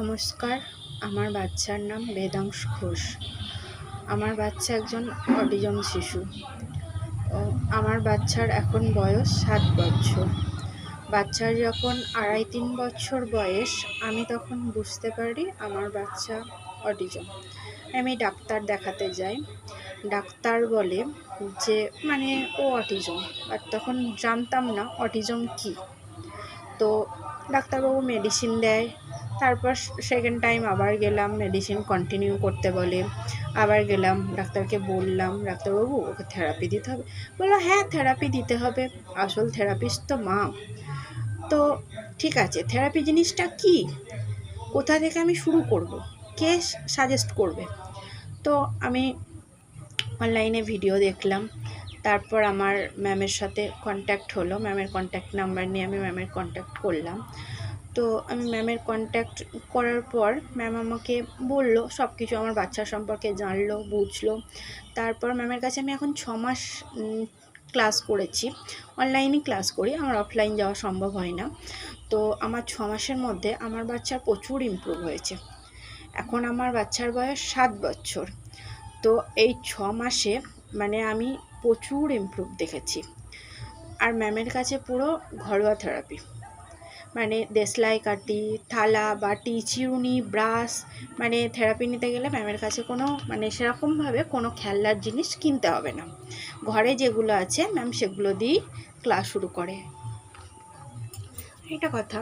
নমস্কার, আমার বাচ্চার নাম বেদাংশ ঘোষ। আমার বাচ্চা একজন অটিজম শিশু। ও, আমার বাচ্চার এখন বয়স সাত বছর। বাচ্চার যখন আড়াই তিন বছর বয়স, আমি তখন বুঝতে পারি আমার বাচ্চা অটিজম। আমি ডাক্তার দেখাতে যাই। ডাক্তার বলে যে মানে ও অটিজম, আর তখন জানতাম না অটিজম কী। তো ডাক্তারবাবু মেডিসিন দেয় তারপর সেকেন্ড টাইম আবার গেলাম মেডিসিন কন্টিনিউ করতে বলে। আবার গেলাম, ডাক্তারকে বললাম, ডাক্তারবাবু, ওকে থেরাপি দিতে হবে। বলল হ্যাঁ থেরাপি দিতে হবে। আসল থেরাপিস্ট তো মা। তো ঠিক আছে থেরাপি জিনিসটা কি? কোথা থেকে আমি শুরু করব? কে সাজেস্ট করবে? তো আমি অনলাইনে ভিডিও দেখলাম। তারপর আমার ম্যামের সাথে কন্ট্যাক্ট হলো। ম্যামের কন্ট্যাক্ট নাম্বার নিয়ে আমি ম্যামের কন্ট্যাক্ট করলাম। তো আমি ম্যামের কন্ট্যাক্ট করার পর ম্যাম আমাকে বলল সব কিছু আমার বাচ্চা সম্পর্কে জানলো, বুঝলো। তারপর ম্যামের কাছে আমি এখন ছ মাস ক্লাস করেছি। অনলাইনে ক্লাস করি, আমার অফলাইন যাওয়া সম্ভব হয় না। তো আমার ছ মাসের মধ্যে আমার বাচ্চার প্রচুর ইমপ্রুভ হয়েছে। এখন আমার বাচ্চার বয়স সাত বছর। তো এই ছ মাসে মানে আমি প্রচুর ইমপ্রুভ দেখেছি। আর ম্যামের কাছে পুরো ঘরোয়া থেরাপি মানে দেশলাই, কাটি, থালা, বাটি, চিরুনি, ব্রাশ মানে থেরাপি নিতে গেলে ম্যামের কাছে কোনো মানে সেরকমভাবে কোনো খেলনার জিনিস কিনতে হবে না। ঘরে যেগুলো আছে, ম্যাম সেগুলো দিয়েই ক্লাস শুরু করে। এটা কথা।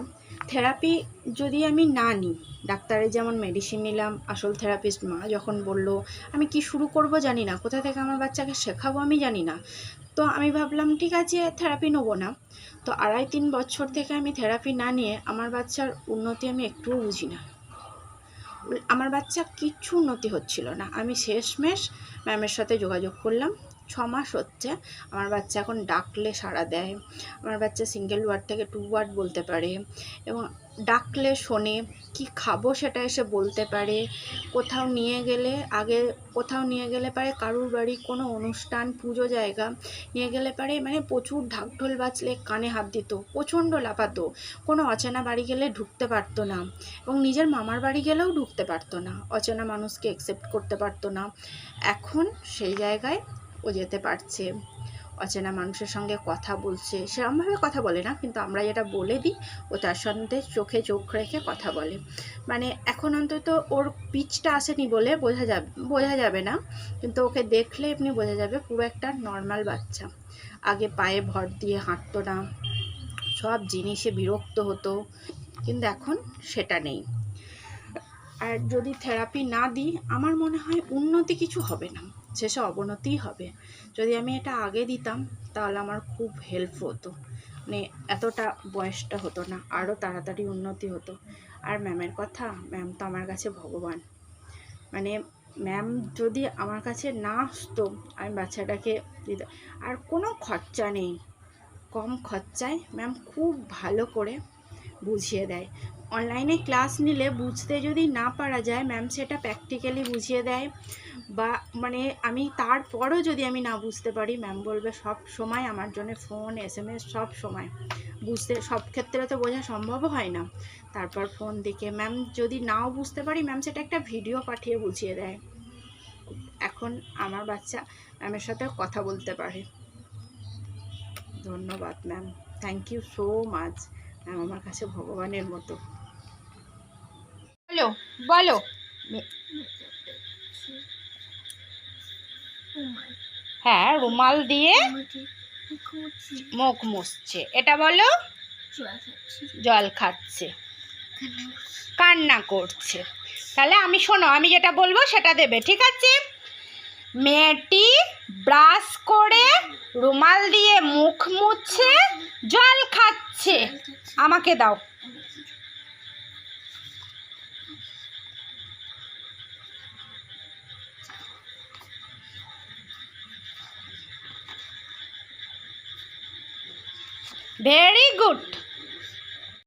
থেরাপি যদি আমি না নিই ডাক্তারের যেমন মেডিসিন নিলাম, আসল থেরাপিস্ট মা যখন বলল, আমি কি শুরু করব জানি না, কোথা থেকে আমার বাচ্চাকে শেখাবো আমি জানি না। তো আমি ভাবলাম, ঠিক আছে থেরাপি নেব না। তো আড়াই তিন বছর থেকে আমি থেরাপি না নিয়ে আমার বাচ্চার উন্নতি আমি একটুও বুঝি না। আমার বাচ্চা কিচ্ছু উন্নতি হচ্ছিল না। আমি শেষমেশ ম্যামের সাথে যোগাযোগ করলাম। ছ মাস হচ্ছে। আমার বাচ্চা এখন ডাকলে সাড়া দেয়। আমার বাচ্চা সিঙ্গেল ওয়ার্ড থেকে টু ওয়ার্ড বলতে পারে। এবং ডাকলে শোনে কি খাব সেটা এসে বলতে পারে। কোথাও নিয়ে গেলে, আগে কোথাও নিয়ে গেলে পারে কারুর বাড়ি, কোনো অনুষ্ঠান, পুজো জায়গা নিয়ে গেলে পারে। মানে প্রচুর ঢাকঢোল বাজলে কানে হাত দিত, প্রচণ্ড লাফাতো। কোনো অচেনা বাড়ি গেলে ঢুকতে পারতো না এবং নিজের মামার বাড়ি গেলেও ঢুকতে পারতো না। অচেনা মানুষকে অ্যাকসেপ্ট করতে পারতো না। এখন সেই জায়গায় ও যেতে পারছে। অচেনা মানুষের সঙ্গে কথা বলছে। সেরকমভাবে কথা বলে না, কিন্তু আমরা যেটা বলে দিই, ও তার সঙ্গে চোখে চোখ রেখে কথা বলে। মানে এখন অন্তত ওর পিচটা আসেনি বলে বোঝা যাবে বোঝা যাবে না। কিন্তু ওকে দেখলে এমনি বোঝা যাবে পুরো একটা নর্মাল বাচ্চা। আগে পায়ে ভর দিয়ে হাঁটতো না। সব জিনিসে বিরক্ত হতো। কিন্তু এখন সেটা নেই। আর যদি থেরাপি না দিই, আমার মনে হয় উন্নতি কিছু হবে না। শেষে অবনতিই হবে। যদি আমি এটা আগে দিতাম, তাহলে আমার খুব হেল্প হতো। মানে এতটা বয়সটা হতো না আরও তাড়াতাড়ি উন্নতি হতো। আর ম্যামের কথা ম্যাম তো আমার কাছে ভগবান। মানে ম্যাম যদি আমার কাছে না আসতো, আমি বাচ্চাটাকে দিতে আর কোনো খরচা নেই। কম খরচায় ম্যাম খুব ভালো করে বুঝিয়ে দেয়। অনলাইনে ক্লাস নিলে বুঝতে যদি না পারা যায় ম্যাম সেটা প্র্যাকটিক্যালি বুঝিয়ে দেয়। বা মানে আমি তারপরও যদি আমি না বুঝতে পারি ম্যাম বলবে সব সময় আমার জন্য ফোন এস এম এস সব সময়। বুঝতে, সব ক্ষেত্রে তো বোঝা সম্ভব হয় না। তারপর ফোন দিকে ম্যাম যদি নাও বুঝতে পারি ম্যাম সেটা একটা ভিডিও পাঠিয়ে বুঝিয়ে দেয়। এখন আমার বাচ্চা ম্যামের সাথে কথা বলতে পারে। ধন্যবাদ ma'am thank you so much ma'am আমার কাছে ভগবানের মতো। বলো বলো। হ্যাঁ রুমাল দিয়ে মুখ মুছছে। এটা বলো, জল খাচ্ছে। কান্না করছে। তাহলে আমি শোনো, আমি যেটা বলব সেটা দেবে, ঠিক আছে? মেয়েটি ব্রাশ করে রুমাল দিয়ে মুখ মুছছে, জল খাচ্ছে। আমাকে দাও। Very good